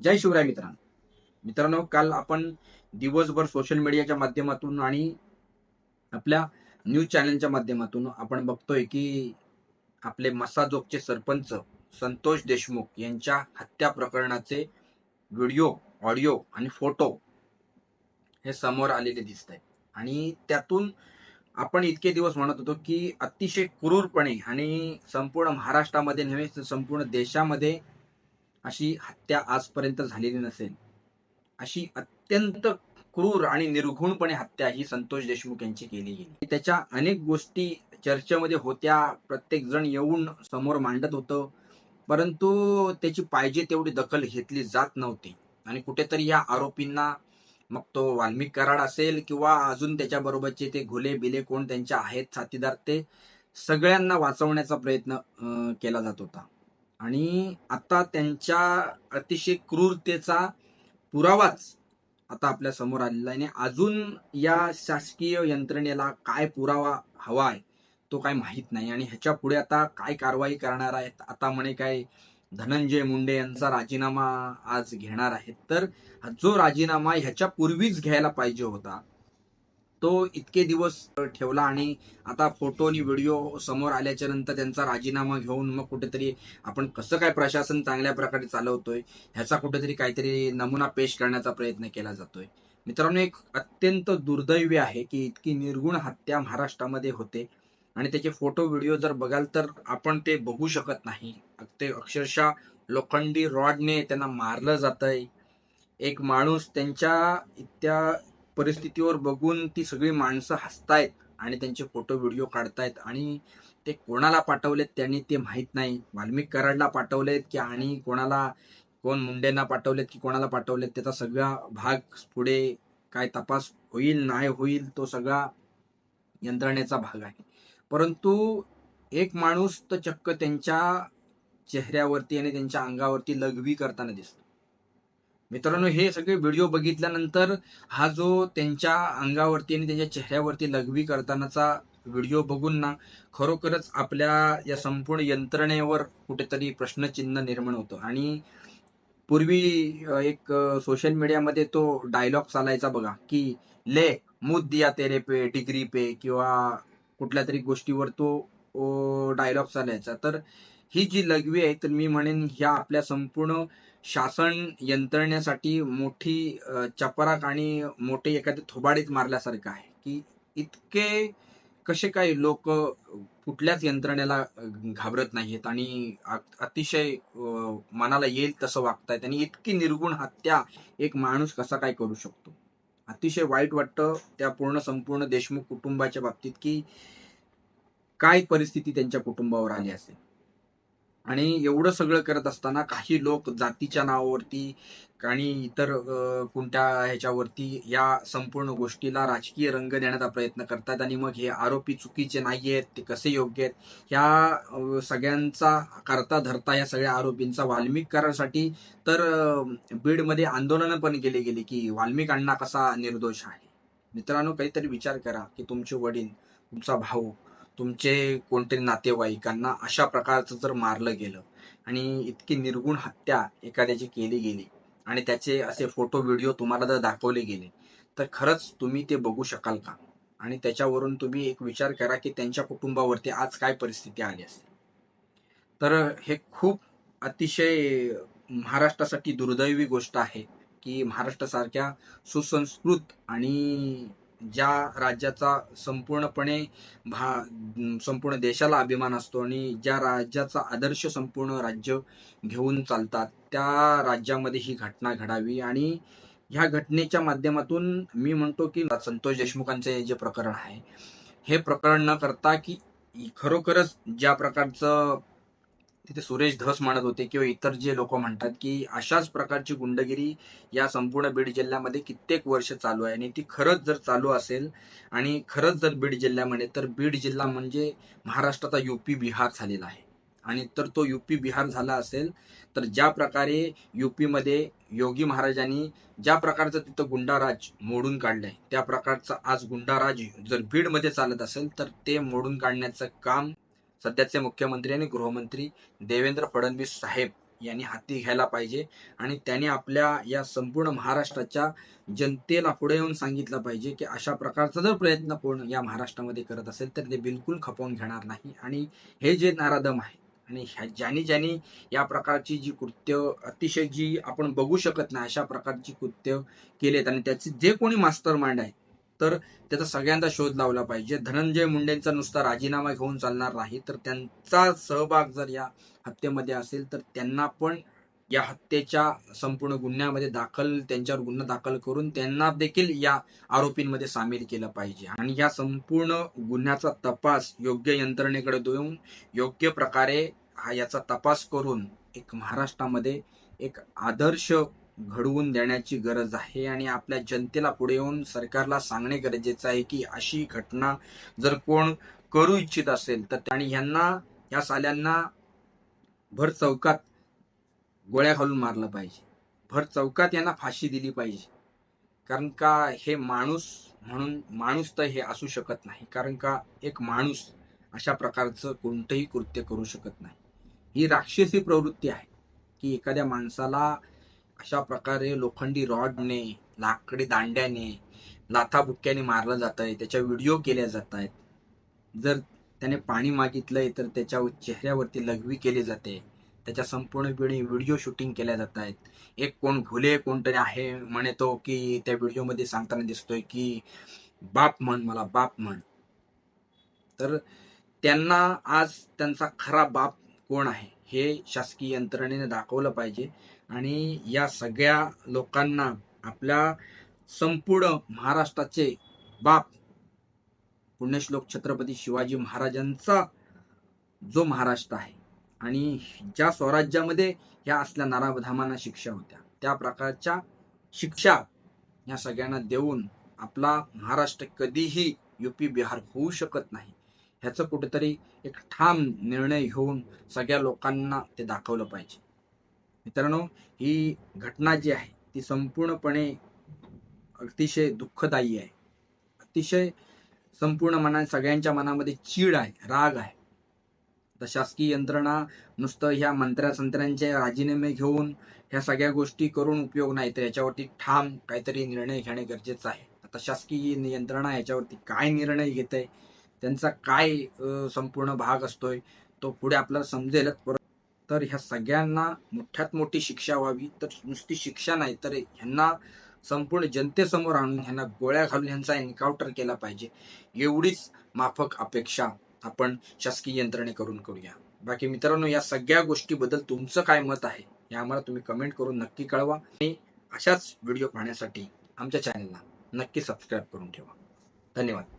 जय शिवराय मित्रांनो. मित्रांनो काल आपण दिवसभर सोशल मीडियाच्या माध्यमातून आणि आपल्या न्यूज चॅनलच्या माध्यमातून आपण बघतोय की आपले मसाजोगचे सरपंच संतोष देशमुख यांच्या हत्या प्रकरणाचे व्हिडिओ ऑडिओ आणि फोटो हे समोर आलेले दिसत आहेत आणि त्यातून आपण इतके दिवस म्हणत होतो की अतिशय क्रूरपणे आणि संपूर्ण महाराष्ट्रामध्ये नव्हे तर संपूर्ण देशामध्ये अशी हत्या आजपर्यंत झालेली नसेल. अशी अत्यंत क्रूर आणि निर्घुणपणे हत्या ही संतोष देशमुख यांची केली गेली. त्याच्या अनेक गोष्टी चर्चेमध्ये होत्या. प्रत्येक जण येऊन समोर मांडत होतं. परंतु त्याची पाहिजे तेवढी दखल घेतली जात नव्हती. आणि कुठेतरी या आरोपींना मग तो वाल्मिक कराड असेल किंवा अजून त्याच्या बरोबरचे ते घुले बिले कोण त्यांच्या आहेत साथीदार ते सगळ्यांना वाचवण्याचा प्रयत्न केला जात होता. आणि आता त्यांच्या अतिशय क्रूरतेचा पुरावाच आता आपल्यासमोर आलेला आहे. आणि अजून या शासकीय यंत्रणेला काय पुरावा हवा आहे तो काय माहीत नाही. आणि ह्याच्या पुढे आता काय कारवाई करणार आहेत आता म्हणे काय धनंजय मुंडे यांचा राजीनामा आज घेणार आहेत. तर हा जो राजीनामा ह्याच्या पूर्वीच घ्यायला पाहिजे होता तो इतके दिवस ठेवला आणि आता फोटो आणि व्हिडिओ समोर आल्याच्यानंतर त्यांचा राजीनामा घेऊन मग कुठेतरी आपण कसं काय प्रशासन चांगल्या प्रकारे चालवतोय ह्याचा कुठेतरी काहीतरी नमुना पेश करण्याचा प्रयत्न केला जातोय. मित्रांनो एक अत्यंत दुर्दैवी आहे की इतकी निर्गुण हत्या महाराष्ट्रामध्ये होते आणि त्याचे फोटो व्हिडिओ जर बघाल तर आपण ते बघू शकत नाही. ते अक्षरशः लोखंडी रॉडने त्यांना मारलं जातंय. एक माणूस त्यांच्या त्या परिस्थितीवर बघून ती सगळी माणसं हसतायत आणि त्यांचे फोटो व्हिडिओ काढतायत आणि ते कोणाला पाठवलेत त्यांनी ते माहीत नाही. वाल्मिक कराडला पाठवलेत की आणि कोणाला कोण मुंडेंना पाठवलेत की कोणाला पाठवलेत त्याचा सगळा भाग पुढे काय तपास होईल नाही होईल तो सगळा यंत्रणेचा भाग आहे. परंतु एक माणूस तर चक्क त्यांच्या चेहऱ्यावरती आणि त्यांच्या अंगावरती लघवी करताना दिसतो. मित्रांनो हे सगळे व्हिडिओ बघितल्यानंतर हा जो त्यांच्या अंगावरती आणि त्यांच्या चेहऱ्यावरती लघवी करतानाचा व्हिडिओ बघून ना खरोखरच आपल्या या संपूर्ण यंत्रणेवर कुठेतरी प्रश्नचिन्ह निर्माण होतं. आणि पूर्वी एक सोशल मीडियामध्ये तो डायलॉग चालायचा बघा की ले मुद दिया तेरे पे डिग्री पे किंवा कुठल्या तरी गोष्टीवर तो डायलॉग चालायचा. तर ही जी लघवी आहे तर मी म्हणेन ह्या आपल्या संपूर्ण शासन यंत्रणेसाठी मोठी चपराक आणि मोठे एखादे थोबाडीत मारल्यासारखं आहे. की इतके कसे काय लोक कुठल्याच यंत्रणेला घाबरत नाहीयेत आणि अतिशय मनाला येईल तसं वागतायत आणि इतकी निर्गुण हत्या एक माणूस कसा काय करू शकतो? अतिशय वाईट वाटतं त्या पूर्ण संपूर्ण देशमुख कुटुंबाच्या बाबतीत की काय परिस्थिती त्यांच्या कुटुंबावर आली असेल. आणि एवढं सगळं करत असताना काही लोक जातीच्या नावावरती आणि इतर कोणत्या ह्याच्यावरती या संपूर्ण गोष्टीला राजकीय रंग देण्याचा प्रयत्न करतात आणि मग हे आरोपी चुकीचे नाही आहेत ते कसे योग्य आहेत ह्या सगळ्यांचा करता धरता या सगळ्या आरोपींचा वाल्मिक करासाठी तर बीडमध्ये आंदोलनं पण केली गेली की वाल्मिक अण्णा कसा निर्दोष आहे. मित्रांनो काहीतरी विचार करा की तुमचे वडील तुमचा भाऊ तुमचे कोणतरी नातेवाईकांना अशा प्रकारचं जर मारलं गेलं आणि इतकी निर्गुण हत्या एखाद्याची केली गेली आणि त्याचे असे फोटो व्हिडिओ तुम्हाला जर दाखवले गेले तर खरंच तुम्ही ते बघू शकाल का? आणि त्याच्यावरून तुम्ही एक विचार करा की त्यांच्या कुटुंबावरती आज काय परिस्थिती आली असते. तर हे खूप अतिशय महाराष्ट्रासाठी दुर्दैवी गोष्ट आहे की महाराष्ट्रासारख्या सुसंस्कृत आणि ज्या राज्याचा संपूर्णपणे भा संपूर्ण देशाला अभिमान असतो आणि ज्या राज्याचा आदर्श संपूर्ण राज्य घेऊन चालतात त्या राज्यामध्ये ही घटना घडावी. आणि ह्या घटनेच्या माध्यमातून मी म्हणतो की संतोष देशमुखांचे जे प्रकरण आहे हे प्रकरण न करता की खरोखरच ज्या प्रकारचं तिथे सुरेश धस म्हणत होते किंवा इतर जे लोक म्हणतात की अशाच प्रकारची गुंडगिरी या संपूर्ण बीड जिल्ह्यामध्ये कित्येक वर्ष चालू आहे. आणि ती खरंच जर चालू असेल आणि खरंच जर बीड जिल्ह्यामध्ये तर बीड जिल्हा म्हणजे महाराष्ट्राचा युपी बिहार झालेला आहे. आणि तर तो युपी बिहार झाला असेल तर ज्या प्रकारे युपीमध्ये योगी महाराजांनी ज्या प्रकारचं तिथं गुंडाराज मोडून काढलंय त्या प्रकारचा आज गुंडाराज जर बीडमध्ये चालत असेल तर ते मोडून काढण्याचं काम सध्याचे मुख्यमंत्री आणि गृहमंत्री देवेंद्र फडणवीस साहेब यांनी हाती घ्यायला पाहिजे आणि त्याने आपल्या या संपूर्ण महाराष्ट्राच्या जनतेला पुढे येऊन सांगितलं पाहिजे की अशा प्रकारचा जर प्रयत्न कोण या महाराष्ट्रामध्ये करत असेल तर ते बिलकुल खपवून घेणार नाही. आणि हे जे नारादम आहे आणि ह्या ज्यानी ज्यानी या प्रकारची जी कृत्य अतिशय जी आपण बघू शकत नाही अशा प्रकारची कृत्य केलेत आणि त्याचे जे कोणी मास्टर माइंड आहे तर त्याचा सगळ्यांचा शोध लावला पाहिजे. धनंजय मुंडेंचा नुसता राजीनामा घेऊन चालणार नाही तर त्यांचा सहभाग जर या हत्येमध्ये असेल तर त्यांना पण या हत्येच्या संपूर्ण गुन्ह्यामध्ये दाखल त्यांच्यावर गुन्हा दाखल करून त्यांना देखील या आरोपींमध्ये सामील केलं पाहिजे. आणि या संपूर्ण गुन्ह्याचा तपास योग्य यंत्रणेकडे देऊन योग्य प्रकारे हा याचा तपास करून एक महाराष्ट्रामध्ये एक आदर्श घडवून देण्याची गरज आहे आणि आपल्या जनतेला पुढे येऊन सरकारला सांगणे गरजेचं आहे की अशी घटना जर कोण करू इच्छित असेल तर आणि ह्यांना या साल्यांना भर चौकात गोळ्या घालून मारलं पाहिजे. भर चौकात यांना फाशी दिली पाहिजे. कारण का हे माणूस म्हणून माणूस तर हे असू शकत नाही. कारण का एक माणूस अशा प्रकारचं कोणतंही कृत्य करू शकत नाही. ही राक्षसी प्रवृत्ती आहे की एखाद्या माणसाला अशा प्रकारे लोखंडी रॉडने लाकडी दांड्याने लाथाबुक्क्याने मारलं जात आहे त्याच्या व्हिडिओ केल्या जात आहेत जर त्याने पाणी मागितलंय तर त्याच्या चेहऱ्यावरती लघवी केली जाते. त्याच्या संपूर्ण वेळी व्हिडिओ शूटिंग केल्या जात आहेत एक कोण भुले कोणतरी आहे म्हणतो की त्या व्हिडिओमध्ये सांगताना दिसतोय की बाप म्हण मला बाप म्हण. तर त्यांना आज त्यांचा खरा बाप कोण आहे हे शासकीय यंत्रणेने दाखवलं पाहिजे. आणि या सगळ्या लोकांना आपल्या संपूर्ण महाराष्ट्राचे बाप पुण्यश्लोक छत्रपती शिवाजी महाराजांचा जो महाराष्ट्र आहे. आणि ज्या स्वराज्यामध्ये ह्या असल्या नाराधामांना शिक्षा होत्या त्या प्रकारच्या शिक्षा ह्या सगळ्यांना देऊन आपला महाराष्ट्र कधीही युपी बिहार होऊ शकत नाही. ह्याचं कुठेतरी एक ठाम निर्णय घेऊन सगळ्या लोकांना ते दाखवलं पाहिजे. मित्रांनो ही घटना जी आहे ती संपूर्णपणे अतिशय दुःखदायी आहे. अतिशय संपूर्ण मना सगळ्यांच्या मनामध्ये चीड आहे राग आहे. तर शासकीय यंत्रणा नुसतं ह्या मंत्र्या संत्र्यांचे राजीनामे घेऊन ह्या सगळ्या गोष्टी करून उपयोग नाही तर याच्यावरती ठाम काहीतरी निर्णय घेणे गरजेचं आहे. आता शासकीय यंत्रणा याच्यावरती काय निर्णय घेत आहे त्यांचा काय संपूर्ण भाग असतोय तो पुढे आपल्याला समजेलच. परत तर ह्या सगळ्यांना मोठ्यात मोठी शिक्षा व्हावी. तर नुसती शिक्षा नाही तर ह्यांना संपूर्ण जनतेसमोर आणून ह्यांना गोळ्या घालून ह्यांचा एन्काउंटर केला पाहिजे. एवढीच माफक अपेक्षा आपण शासकीय यंत्रणेकडून करूया. बाकी मित्रांनो या सगळ्या गोष्टीबद्दल तुमचं काय मत आहे हे आम्हाला तुम्ही कमेंट करून नक्की कळवा. आणि अशाच व्हिडिओ पाहण्यासाठी आमच्या चॅनलला नक्की सबस्क्राईब करून ठेवा. धन्यवाद.